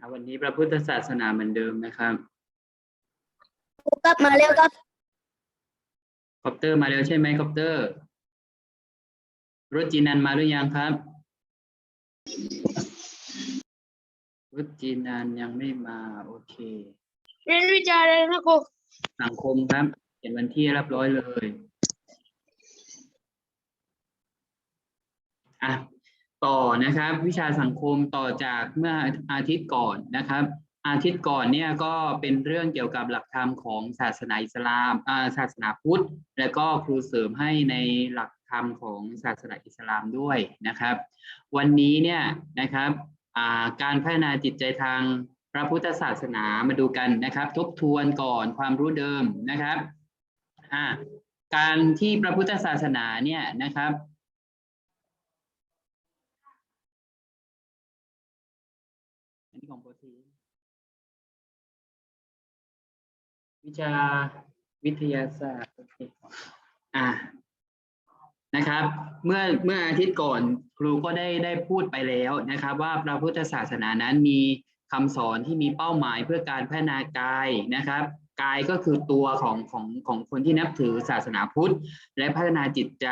อะวันนี้พระพุทธศาสนาเหมือนเดิมนะครับครูครับมาเร็วครับคอปเตอร์มาแล้วใช่ไหมคอปเตอร์รถจีนันมาหรือยังครับรถจีนันยังไม่มา โอเคเรียนวิชาอะไรนะครูสังคมครับเขียนวันที่เรียบร้อยเลยอะ ต่อนะครับ วิชาสังคมต่อจากเมื่ออาทิตย์ก่อนนะครับ อาทิตย์ก่อนเนี่ยก็เป็นเรื่องเกี่ยวกับหลักธรรมของศาสนาอิสลามอาศาสนาพุทธ แล้วก็ครูเสริมให้ในหลักธรรมของศาสนาอิสลามด้วยนะครับ วันนี้เนี่ยนะครับาการพัฒนาจิตใจทางพระพุทธศาสนามาดูกันนะครับ ทบทวนก่อนความรู้เดิมนะครับการที่พระพุทธศาสนาเนี่ยนะครับอันนี้ของโปรตีน วิชาวิทยาศาสตร์อ่านะครับ เมื่อเมื่ออาทิตย์ก่อนครูก็ได้ได้พูดไปแล้วนะครับ ว่าพระพุทธศาสนานั้นมีคำสอนที่มีเป้าหมายเพื่อการพัฒนากายนะครับกายก็คือตัวของของของคนที่นับถือศาสนาพุทธ และพัฒนาจิตใจ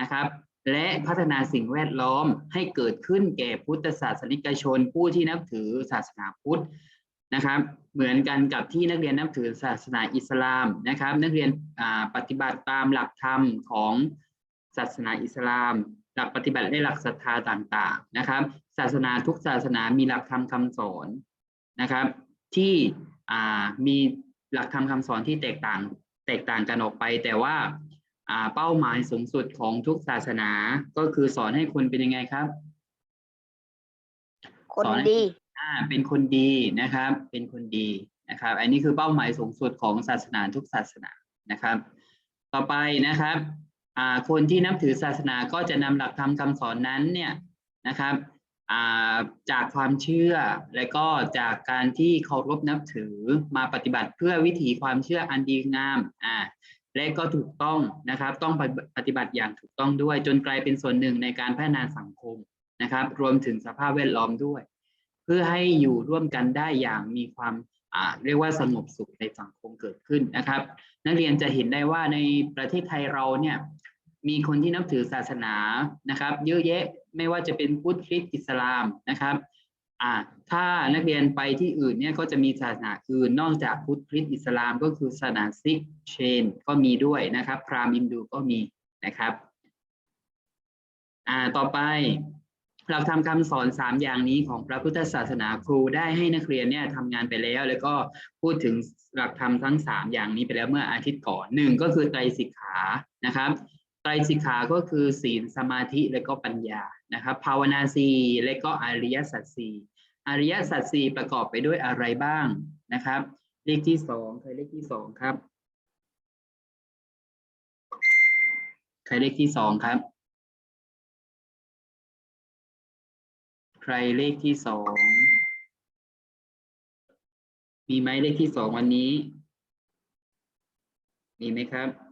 นะครับ และพัฒนาสิ่งแวดล้อมให้เกิดขึ้นแก่พุทธศาสนิกชน ผู้ที่นับถือศาสนาพุทธ นะครับ เหมือนกันกับที่นักเรียนนับถือศาสนาอิสลามนะครับ นักเรียนปฏิบัติตามหลักธรรมของศาสนาอิสลาม หลักปฏิบัติและหลักศรัทธาต่างๆนะครับ ศาสนาทุกศาสนามีหลักธรรมคำสอนนะครับ ที่มีหลักธรรมคำสอนที่แตกต่างแตกต่างกันออกไป แต่ว่าเป้าหมายสูงสุดของทุกศาสนาก็คือสอนให้คนเป็นยังไงครับ คนสอนดี อ่าเป็นคนดีนะครับ เป็นคนดีนะครับ อันนี้คือเป้าหมายสูงสุดของศาสนาทุกศาสนานะครับ ต่อไปนะครับอ่าคนที่นับถือศาสนาก็จะนำหลักธรรมคำสอนนั้นเนี่ยนะครับอ่าจากความเชื่อและก็จากการที่เคารพนับถือมาปฏิบัติเพื่อวิถีความเชื่ออันดีงามอ่าและก็ถูกต้องนะครับ ต้องปฏิบัติอย่างถูกต้องด้วย จนกลายเป็นส่วนหนึ่งในการพัฒนาสังคมนะครับ รวมถึงสภาพแวดล้อมด้วย เพื่อให้อยู่ร่วมกันได้อย่างมีความเรียกว่าสงบสุขในสังคมเกิดขึ้นนะครับ นักเรียนจะเห็นได้ว่าในประเทศไทยเราเนี่ยมีคนที่นับถือศาสนานะครับ เยอะแยะไม่ว่าจะเป็นพุทธคริสต์อิสลามนะครับถ้านักเรียนไปที่อื่นเนี่ยก็จะมีศาสนาอื่นนอกจากพุทธคริสต์อิสลาม ก็คือศาสนาซิกเชน ก็มีด้วยนะครับ พราหมณ์อินดูก็มีนะครับ อ่าต่อไป หลักธรรมคำสอนสามอย่างนี้ของพระพุทธศาสนาครูได้ให้นักเรียนเนี่ยทำงานไปแล้ว แล้วก็พูดถึงหลักธรรมทั้งสามอย่างนี้ไปแล้วเมื่ออาทิตย์ก่อนหนึ่งก็คือไตรสิกขานะครับไตรสิกขาก็คือศีลสมาธิและก็ปัญญานะครับภาวนาสีและก็อริยสัจสี่อริยสัจสี่ประกอบไปด้วยอะไรบ้างนะครับ เลขที่สองใครเลขที่สองครับ ใครเลขที่สองครับ ใครเลขที่สองมีไหมเลขที่สองวันนี้ มีไหมครับ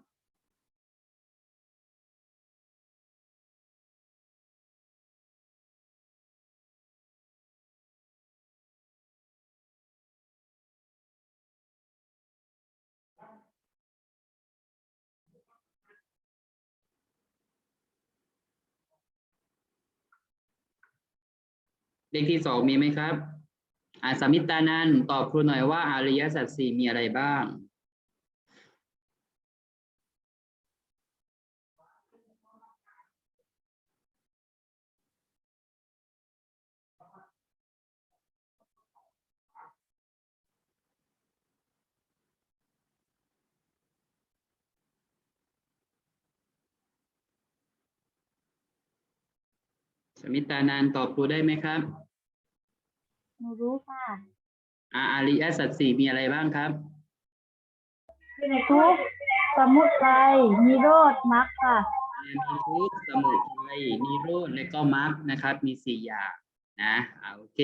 เลขที่สองมีไหมครับอาสามิตานันตอบครูหน่อยว่าอริยสัจสี่มีอะไรบ้าง สมิตานันตอบครูได้ไหมครับ หนูรู้ค่ะอาอริยสัจสี่มีอะไรบ้างครับ ทุกข์สมุทัยนิโรธมรรคค่ะ มีทุกข์สมุทัยนิโรธและก็มรรคนะครับ มีสี่อย่างนะอ่าโอเค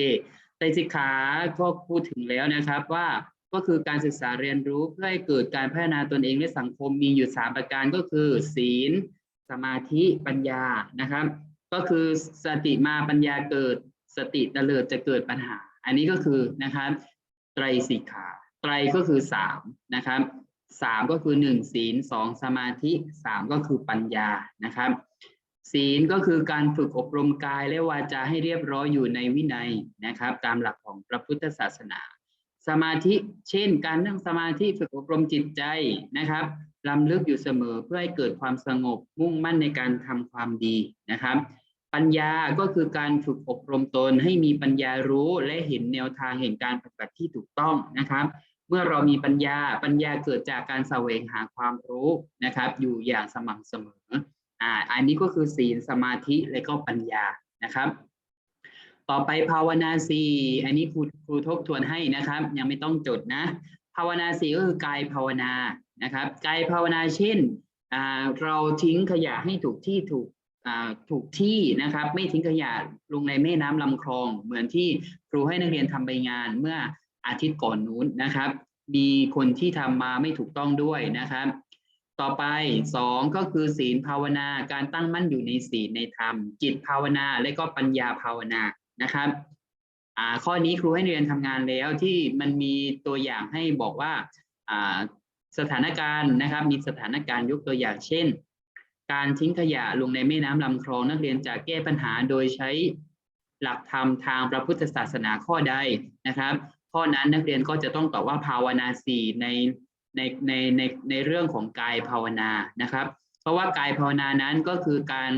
ไตรสิกขาก็พูดถึงแล้วนะครับว่าก็คือการศึกษาเรียนรู้เพื่อให้เกิดการพัฒนาตนเองและสังคมมีอยู่สามประการก็คือ ศีล สมาธิปัญญานะครับ ก็คือสติมาปัญญาเกิดสติเตลิดจะเกิดปัญหา อันนี้ก็คือนะครับไตรสิกขาไตรก็คือสามนะครับสามก็คือหนึ่งศีลสองสมาธิสามก็คือปัญญานะครับศีลก็คือการฝึกอบรมกายและวาจาให้เรียบร้อยอยู่ในวินัยนะครับ ตามหลักของพระพุทธศาสนา สมาธิเช่น การนั่งสมาธิฝึกอบรมจิตใจนะครับลำลึกอยู่เสมอเพื่อให้เกิดความสงบมุ่งมั่นในการทำความดีนะครับ ปัญญาก็คือการฝึกอบรมตนให้มีปัญญารู้และเห็นแนวทางแห่งการปฏิบัติที่ถูกต้องนะครับ เมื่อเรามีปัญญาปัญญาเกิดจากการแสวงหาความรู้นะครับ อยู่อย่างสม่ำเสมออ่าอันนี้ก็คือศีลสมาธิและก็ปัญญานะครับ ต่อไปภาวนาสีอันนี้ครูครูทบทวนให้นะครับ ยังไม่ต้องจดนะ ภาวนาสีก็คือกายภาวนานะครับกายภาวนาเช่นเราทิ้งขยะให้ถูกที่ถูก ถูกที่นะครับไม่ทิ้งขยะลงในแม่น้ำลำคลอง เหมือนที่ครูให้นักเรียนทำใบงานเมื่ออาทิตย์ก่อนนู้นนะครับ มีคนที่ทำมาไม่ถูกต้องด้วยนะครับ ต่อไปสองก็คือศีลภาวนาการตั้งมั่นอยู่ในศีลในธรรม จิตภาวนาและก็ปัญญาภาวนานะครับข้อนี้ครูให้เรียนทำงานแล้วที่มันมีตัวอย่างให้บอกว่าสถานการณ์นะครับ มีสถานการณ์ยกตัวอย่างเช่น การทิ้งขยะลงในแม่น้ำลำคลองนักเรียนจะแก้ปัญหาโดยใช้หลักธรรมทางพระพุทธศาสนาข้อใดนะครับ ข้อนั้นนักเรียนก็จะต้องตอบว่าภาวนาสี่ในในในในในเรื่องของกายภาวนานะครับ เพราะว่ากายภาวนานั้นก็คือการ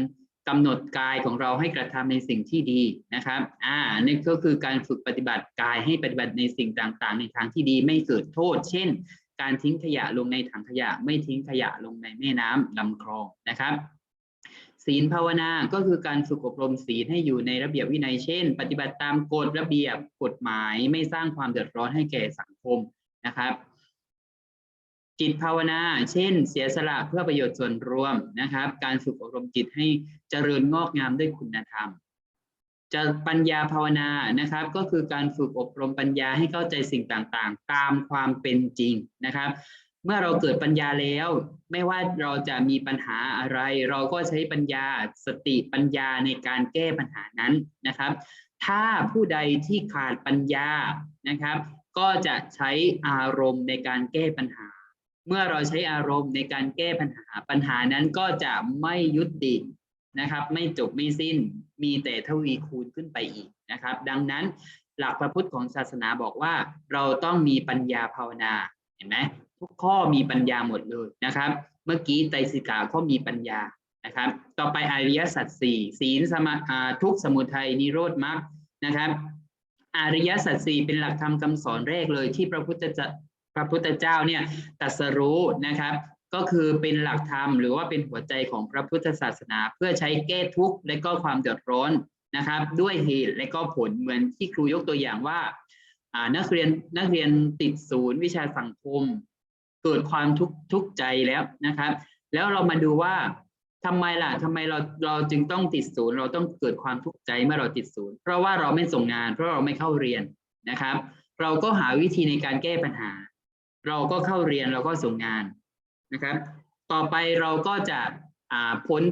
กำหนดกายของเราให้กระทำในสิ่งที่ดีนะครับอ่านี่ก็คือการฝึกปฏิบัติกายให้ปฏิบัติในสิ่งต่างๆ ในทางที่ดีไม่เกิดโทษ เช่น การทิ้งขยะลงในถังขยะ ไม่ทิ้งขยะลงในแม่น้ำลำคลองนะครับศีลภาวนา ก็คือการฝึกอบรมศีลให้อยู่ในระเบียบวินัยเช่น ปฏิบัติตามกฎระเบียบกฎหมายไม่สร้างความเดือดร้อนให้แก่สังคมนะครับ จิตภาวนา เช่น เสียสละเพื่อประโยชน์ส่วนรวมนะครับ การฝึกอบรมจิตให้เจริญงอกงามด้วยคุณธรรม จะปัญญาภาวนานะครับ ก็คือการฝึกอบรมปัญญาให้เข้าใจสิ่งต่างๆ ตามความเป็นจริงนะครับ เมื่อเราเกิดปัญญาแล้ว ไม่ว่าเราจะมีปัญหาอะไร เราก็ใช้ปัญญาสติปัญญาในการแก้ปัญหานั้นนะครับ ถ้าผู้ใดที่ขาดปัญญานะครับ ก็จะใช้อารมณ์ในการแก้ปัญหา เมื่อเราใช้อารมณ์ในการแก้ปัญหาปัญหานั้นก็จะไม่ยุติ นะครับ ไม่จบไม่สิ้นมีแต่ทวีคูณขึ้นไปอีกนะครับ ดังนั้นหลักพระพุทธของศาสนาบอกว่า เราต้องมีปัญญาภาวนาเห็นไหมทุกข้อมีปัญญาหมดเลยนะครับ เมื่อกี้ไตรสิกาข้อมีปัญญานะครับ ต่อไปอริยสัจสี่ศีลสมาทุกสมุทัยนิโรธมรรคนะครับ อริยสัจสี่เป็นหลักธรรมคำสอนแรกเลยที่พระพุทธเจ้าพระพุทธเจ้าเนี่ยตรัสรู้นะครับ ก็คือเป็นหลักธรรมหรือว่าเป็นหัวใจของพระพุทธศาสนา เพื่อใช้แก้ทุกข์และก็ความเดือดร้อนนะครับ ด้วยเหตุและก็ผลเหมือนที่ครูยกตัวอย่างว่าานักเรียนนักเรียนติดศูนย์วิชาสังคม เกิดความทุกข์ทุกใจแล้วนะครับ แล้วเรามาดูว่าทำไมล่ะทำไมเราเราจึงต้องติดศูนย์ เราต้องเกิดความทุกข์ใจเมื่อเราติดศูนย์ เพราะว่าเราไม่ส่งงาน เพราะเราไม่เข้าเรียนนะครับ เราก็หาวิธีในการแก้ปัญหา เราก็เข้าเรียนเราก็ส่งงาน นะครับ ต่อไปเราก็จะพ้น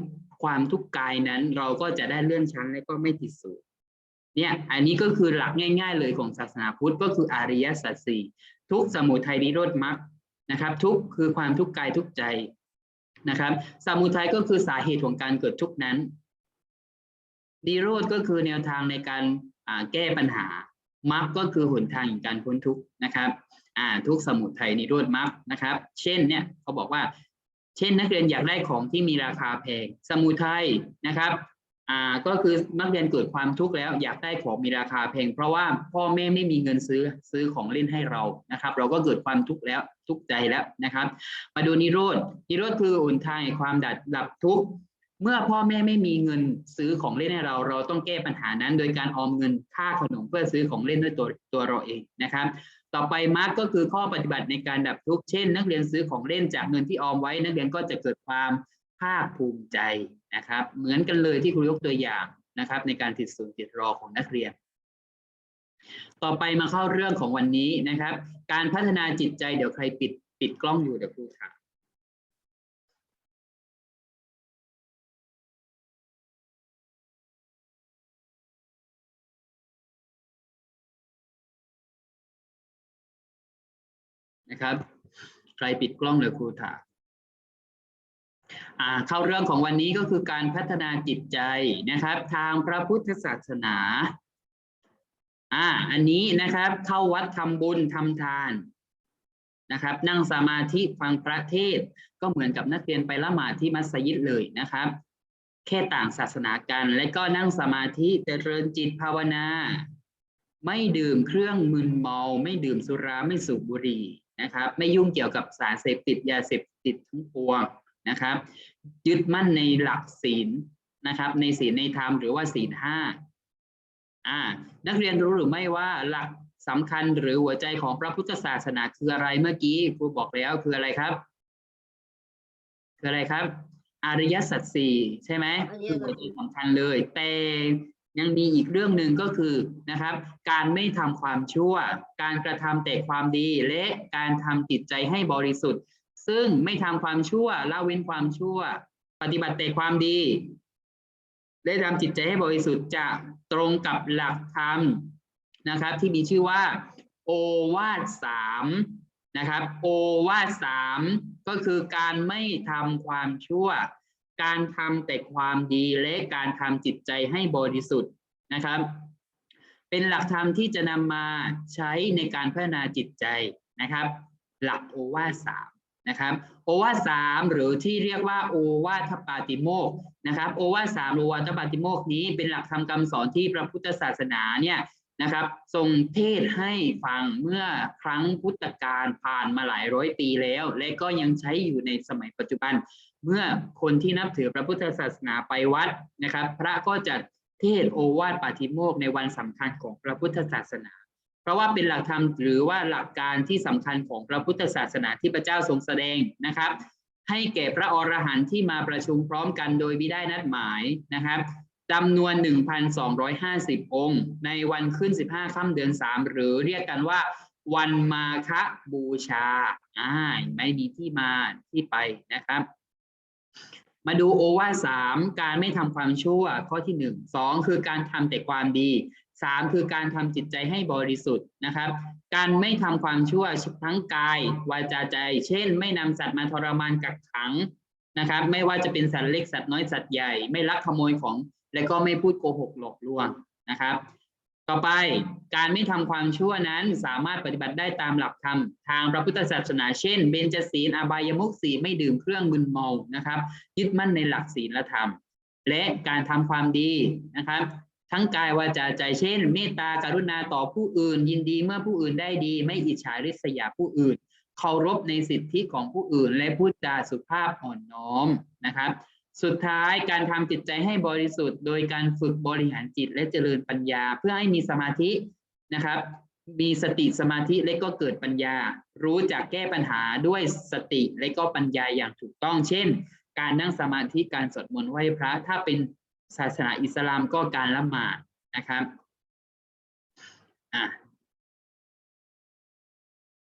ความทุกข์กายนั้น เราก็จะได้เลื่อนชั้นและก็ไม่ติดศูนย์เนี่ยอันนี้ก็คือหลักง่าย ๆ เลยของศาสนาพุทธก็คืออริยสัจสี่ทุกสมุทัยนิโรธมรรคนะครับ ทุกคือความทุกข์กายทุกใจนะครับ สมุทัยก็คือสาเหตุของการเกิดทุกข์นั้นนิโรธก็คือแนวทางในการแก้ปัญหามรรคก็คือหนทางแห่งการพ้นทุกข์นะครับ อ่าทุกสมุทัยนิโรธมรรคนะครับ เช่นเนี่ยเขาบอกว่า เช่นนักเรียนอยากได้ของที่มีราคาแพงสมุทัยนะครับอ่าก็คือนักเรียนเกิดความทุกข์แล้วอยากได้ของมีราคาแพงเพราะว่าพ่อแม่ไม่มีเงินซื้อซื้อของเล่นให้เรานะครับ เราก็เกิดความทุกข์แล้วทุกข์ใจแล้วนะครับ มาดูนิโรธนิโรธคือหนทางแห่งความดับดับทุกข์เมื่อพ่อแม่ไม่มีเงินซื้อของเล่นให้เรา เราต้องแก้ปัญหานั้น โดยการออมเงินค่าขนมเพื่อซื้อของเล่นด้วยตัวตัวเราเองนะครับ ต่อไปมาร์กก็คือข้อปฏิบัติในการดับทุกข์เช่น นักเรียนซื้อของเล่นจากเงินที่ออมไว้ นักเรียนก็จะเกิดความภาคภูมิใจนะครับ เหมือนกันเลยที่ครูยกตัวอย่างนะครับ ในการติดศูนย์ติดรอของนักเรียน ต่อไปมาเข้าเรื่องของวันนี้นะครับ การพัฒนาจิตใจเดี๋ยวใครปิดปิดกล้องอยู่เดี๋ยวครูถาม นะครับ ใครปิดกล้องเลยครูถามอ่าเข้าเรื่องของวันนี้ก็คือการพัฒนาจิตใจนะครับ ทางพระพุทธศาสนาอ่าอันนี้นะครับเข้าวัดทำบุญทำทานนะครับ นั่งสมาธิฟังพระเทศก็เหมือนกับนักเรียนไปละหมาดที่มัสยิดเลยนะครับ แค่ต่างศาสนากัน และก็นั่งสมาธิเจริญจิตภาวนา ไม่ดื่มเครื่องมึนเมา ไม่ดื่มสุราไม่สูบบุหรี่ นะครับ ไม่ยุ่งเกี่ยวกับสารเสพติดยาเสพติดทั้งปวงนะครับ ยึดมั่นในหลักศีลนะครับ ในศีลในธรรมหรือว่าศีลห้าอ่า นักเรียนรู้หรือไม่ว่าหลักสำคัญหรือหัวใจของพระพุทธศาสนาคืออะไรเมื่อกี้ครูบอกแล้วคืออะไรครับ คืออะไรครับ อริยสัจสี่ใช่ไหมคือหัวใจสำคัญเลย แต่ ยังมีอีกเรื่องหนึ่งก็คือนะครับ การไม่ทำความชั่ว การกระทำแต่ความดีและการทำจิตใจให้บริสุทธิ์ ซึ่งไม่ทำความชั่วละเว้นความชั่ว ปฏิบัติแต่ความดีได้ทำจิตใจให้บริสุทธิ์จะตรงกับหลักธรรมนะครับ ที่มีชื่อว่า โอวาทสามนะครับ โอวาทสามก็คือการไม่ทำความชั่ว การทำแต่ความดีและการทำจิตใจให้บริสุทธิ์นะครับ เป็นหลักธรรมที่จะนำมาใช้ในการพัฒนาจิตใจนะครับ หลักโอวาสามนะครับโอวาสามหรือที่เรียกว่าโอวาทปาติโมกนะครับโอวาสามโอวาทปาติโมกนี้เป็นหลักธรรมคำสอนที่พระพุทธศาสนาเนี่ย นะครับ ทรงเทศให้ฟังเมื่อครั้งพุทธกาลผ่านมาหลายร้อยปีแล้ว และก็ยังใช้อยู่ในสมัยปัจจุบัน เมื่อคนที่นับถือพระพุทธศาสนาไปวัดนะครับ พระก็จะเทศโอวาทปาติโมกในวันสำคัญของพระพุทธศาสนา เพราะว่าเป็นหลักธรรมหรือว่าหลักการที่สำคัญของพระพุทธศาสนาที่พระเจ้าทรงแสดงนะครับ ให้แก่พระอรหันต์ที่มาประชุมพร้อมกันโดยไม่ได้นัดหมายนะครับ จำนวน 1,250 องค์ ในวันขึ้น 15ค่ำเดือน 3 หรือเรียกกันว่าวันมาฆบูชา อ่า ไม่มีที่มาที่ไปนะครับ มาดูโอวาสามการไม่ทำความชั่วข้อที่หนึ่งสองคือการทำแต่ความดีสามคือการทำจิตใจให้บริสุทธิ์นะครับ การไม่ทำความชั่วทั้งกาย วาจาใจ เช่น ไม่นำสัตว์มาทรมานกักขังนะครับ ไม่ว่าจะเป็นสัตว์เล็กสัตว์น้อยสัตว์ใหญ่ ไม่ลักขโมยของ และก็ไม่พูดโกหกหลอกลวงนะครับ ต่อไปการไม่ทำความชั่วนั้นสามารถปฏิบัติได้ตามหลักธรรมทางพระพุทธศาสนาเช่น เบญจศีลอบายมุขสีไม่ดื่มเครื่องมึนเมานะครับ ยึดมั่นในหลักศีลและธรรม และการทำความดีนะครับทั้งกายวาจาใจเช่น เมตตากรุณาต่อผู้อื่น ยินดีเมื่อผู้อื่นได้ดี ไม่อิจฉาริษยาผู้อื่น เคารพในสิทธิของผู้อื่น และพูดจาสุภาพอ่อนน้อมนะครับ สุดท้ายการทำจิตใจให้บริสุทธิ์ โดยการฝึกบริหารจิตและเจริญปัญญา เพื่อให้มีสมาธินะครับ มีสติสมาธิและก็เกิดปัญญา รู้จักแก้ปัญหาด้วยสติและก็ปัญญาอย่างถูกต้อง เช่น การนั่งสมาธิการสวดมนต์ไหว้พระ ถ้าเป็นศาสนาอิสลามก็การละหมาดนะครับอะ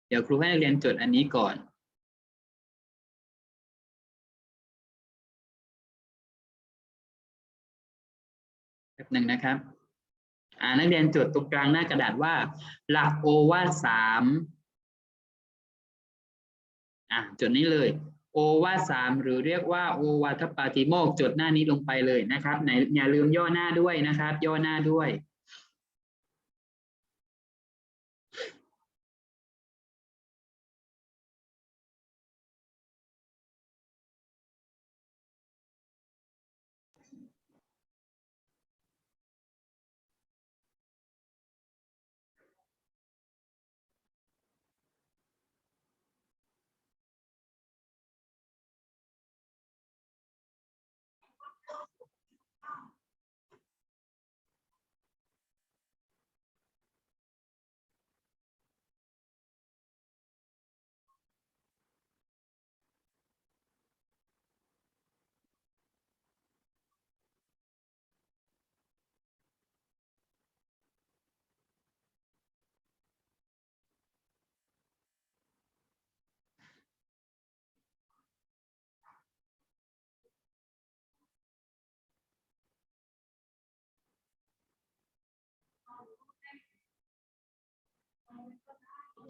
เดี๋ยวครูให้เรียนจดอันนี้ก่อน หนึ่งนะครับอ่านักเรียนจดตรงกลางหน้ากระดาษว่า หลักโอวาทสามอะจดนี้เลย โอวาทสามหรือเรียกว่าโอวาทปาติโมกจดหน้านี้ลงไปเลยนะครับไหนอย่าลืมย่อหน้าด้วยนะครับ ย่อหน้าด้วย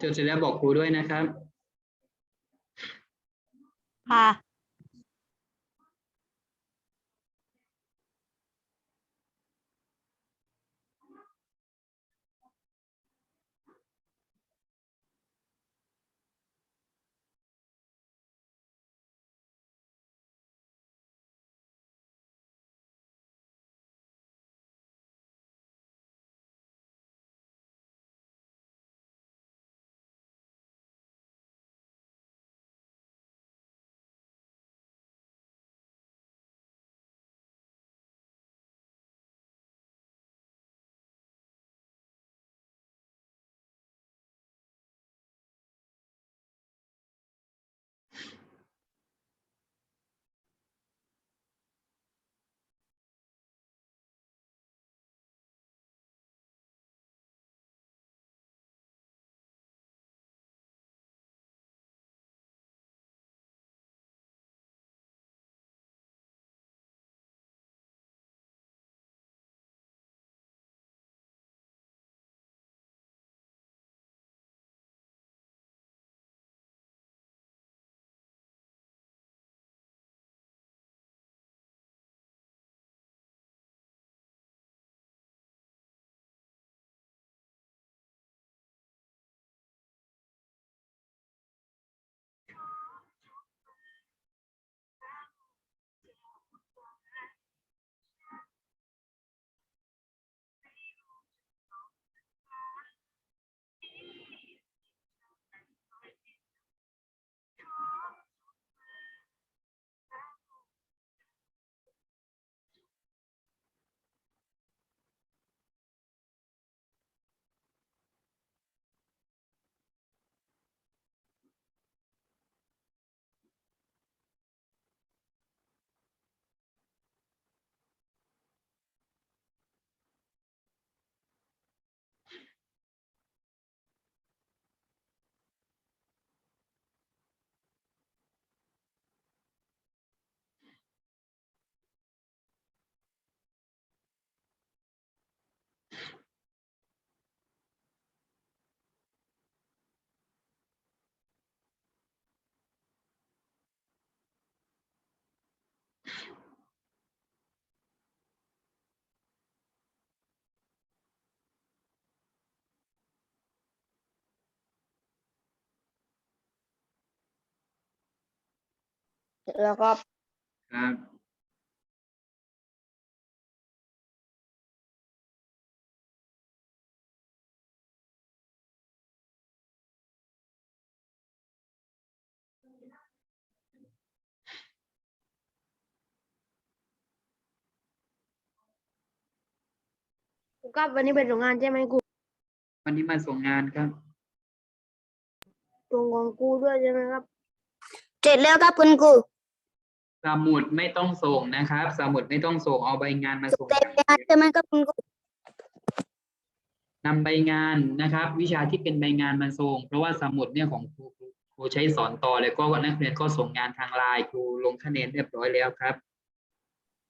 จนเสร็จแล้วบอกครูด้วยนะครับ ค่ะ แล้วก็ครับก็วันนี้เป็นส่งงานใช่ไหมครูวันนี้มาส่งงานครับตรงของครูด้วยใช่ไหมครับ เสร็จแล้วครับคุณครู สมุดไม่ต้องส่งนะครับ สมุดไม่ต้องส่งเอาใบงานมาส่งเสร็จแล้วใช่ไหมครับคุณครูนำใบงานนะครับ วิชาที่เป็นใบงานมาส่ง เพราะว่าสมุดเนี่ยของครูครูใช้สอนต่อเลยก็นักเรียนก็ส่งงานทางไลน์ครูลงคะแนนเรียบร้อยแล้วครับ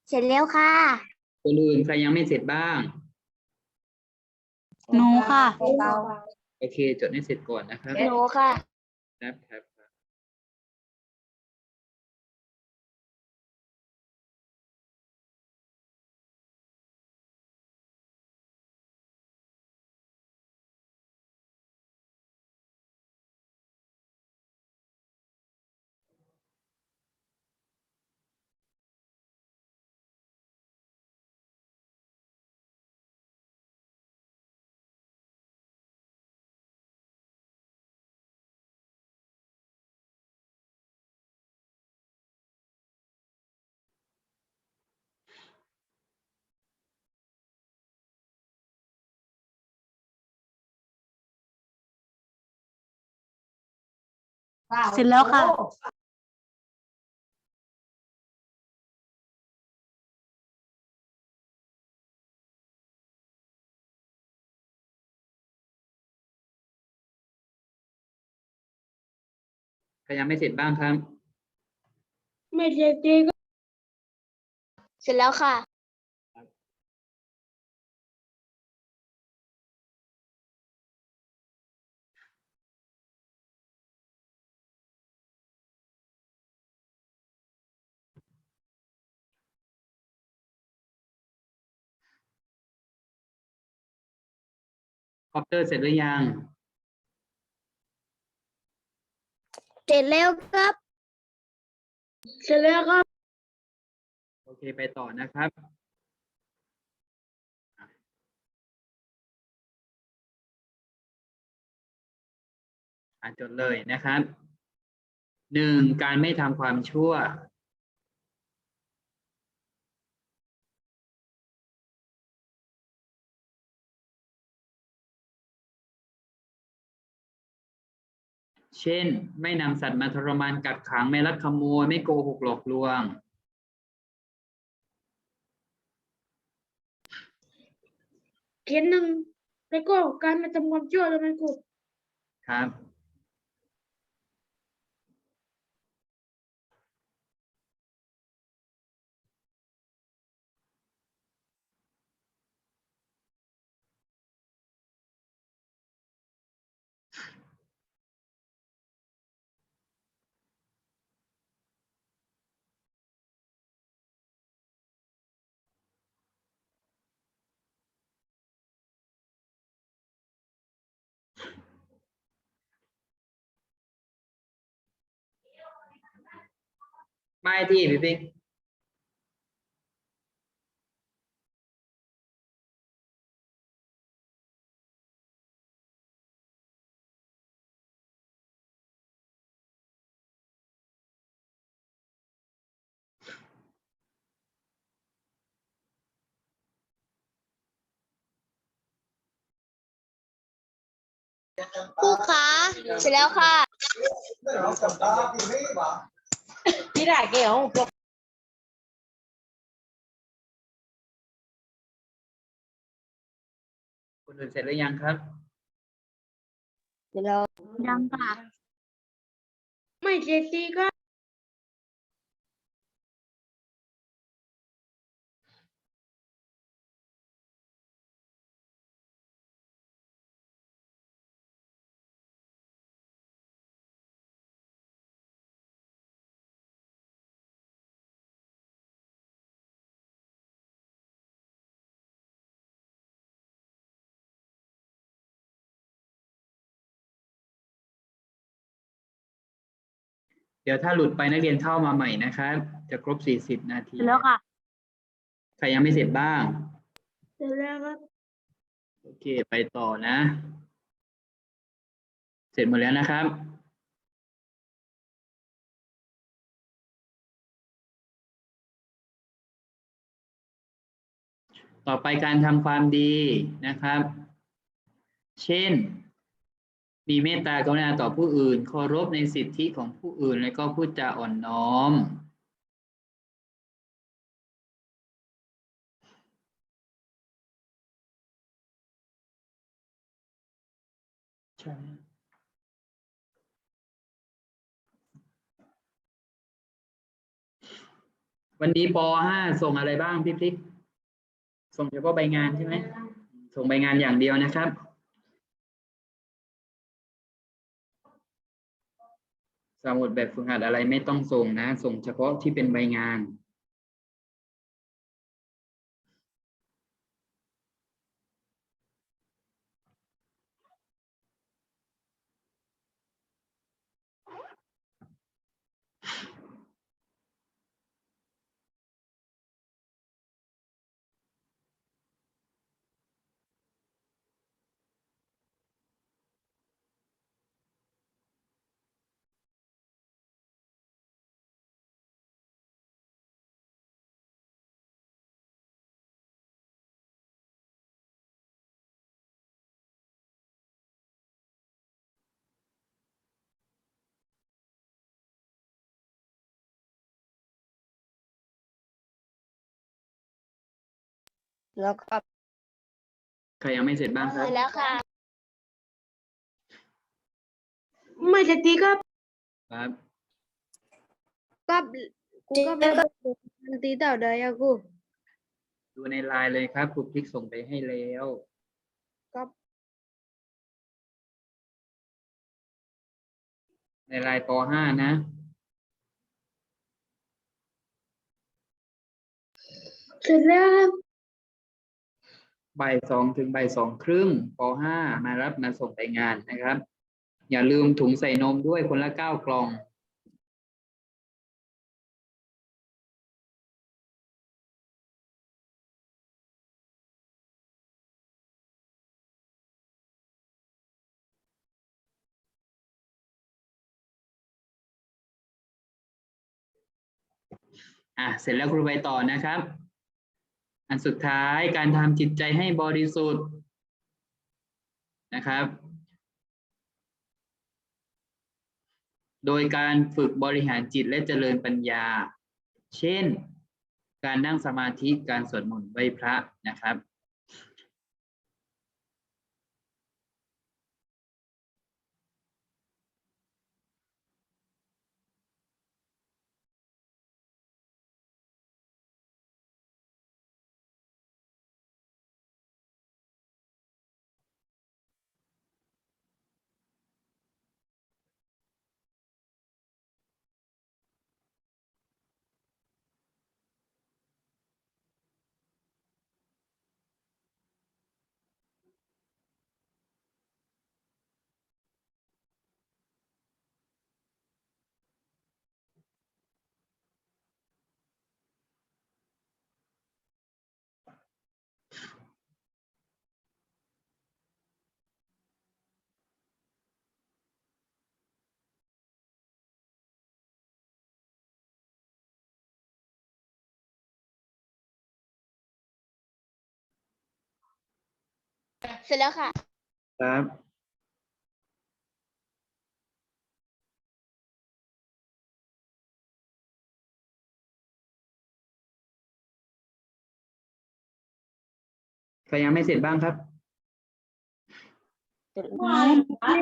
เสร็จแล้วค่ะคนอื่นใครยังไม่เสร็จบ้างหนูค่ะ โอเคจดให้เสร็จก่อนนะครับหนูค่ะครับครับ เสร็จแล้วค่ะ ใครยังไม่เสร็จบ้างครับ ไม่เสร็จจริงเสร็จแล้วค่ะ คอปเตอร์เสร็จหรือยัง เสร็จแล้วครับ เสร็จแล้วครับ โอเคไปต่อนะครับ อ่านจดเลยนะครับหนึ่งการไม่ทำความชั่ว เช่น ไม่นำสัตว์มาทรมานกักขังไม่ลักขโมยไม่โกหกหลอกลวง เขียนหนึ่งแล้วก็การมาทำความชั่วแล้วไหมครูครับ ไม่ที่พี่ปิ๊กครูขาเสร็จแล้วค่ะ Đi lại kiểu คนอื่นเสร็จหรือยัง ครับเสร็จแล้วยังค่ะ ไม่เสร็จดีครั เดี๋ยวถ้าหลุดไปนักเรียนเข้ามาใหม่นะครับจะครบสี่สิบนาที เสร็จแล้วค่ะ ใครยังไม่เสร็จบ้าง เสร็จแล้วครับ โอเค ไปต่อนะ เสร็จหมดแล้วนะครับ ต่อไปการทำความดีนะครับ เช่น มีเมตตากรุณาต่อผู้อื่น เคารพในสิทธิของผู้อื่น และก็พูดจาอ่อนน้อม ใช่วันนี้ป .5 ส่งอะไรบ้างพี่พริก ส่งเฉพาะใบงานใช่ไหม ส่งใบงานอย่างเดียวนะครับ สมุดแบบฝึกหัดอะไรไม่ต้องส่งนะ ส่งเฉพาะที่เป็นใบงาน แล้วครับใครยังไม่เสร็จบ้างคเสรับร็จแล้วค่ะ ไม่เสร็จดีครับครับครับกูก็ไม่ได้ตีเต่าใดอะกูดูในไลน์เลยครับครูพริกส่งไปให้แล้วครับในไลน์ป .5 นะเสร็จแล้วครั บ่ายสองถึงบ่ายสองครึ่งปห้ามารับมาส่งรายงานนะครับ อย่าลืมถุงใส่นมด้วยคนละเก้ากล่องอะเสร็จแล้วครูไปต่อนะครับ อันสุดท้ายการทำจิตใจให้บริสุทธิ์นะครับ โดยการฝึกบริหารจิตและเจริญปัญญา เช่น การนั่งสมาธิการสวดมนต์ไหว้พระนะครับ เสร็จแล้วค่ะ ครับ ใครยังไม่เสร็จบ้างครับ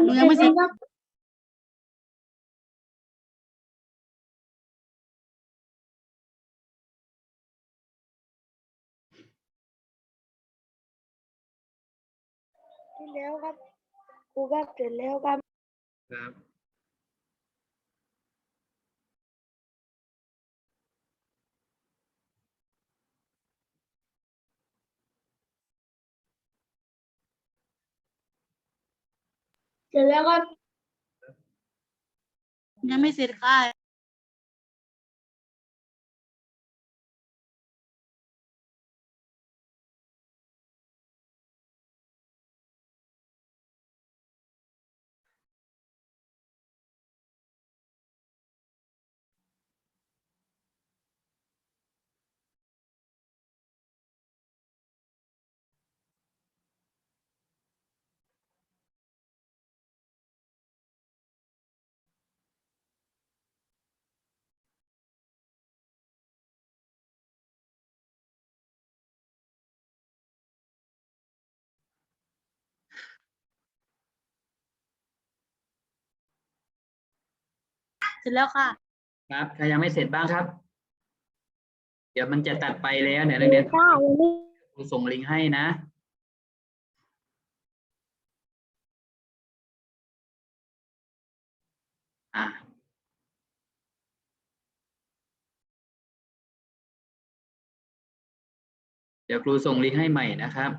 หนูยังไม่เสร็จ เสร็จแล้วครับครูครับเสร็จแล้วครับ ครับเสร็จแล้วครับยังไม่เสร็จค่ะ เสร็จแล้วค่ะ ครับใครยังไม่เสร็จบ้างครับ เดี๋ยวมันจะตัดไปแล้วเนี่ยนักเรียนครูส่งลิงก์ให้นะอะเดี๋ยวครูส่งลิงก์ให้ใหม่นะครับ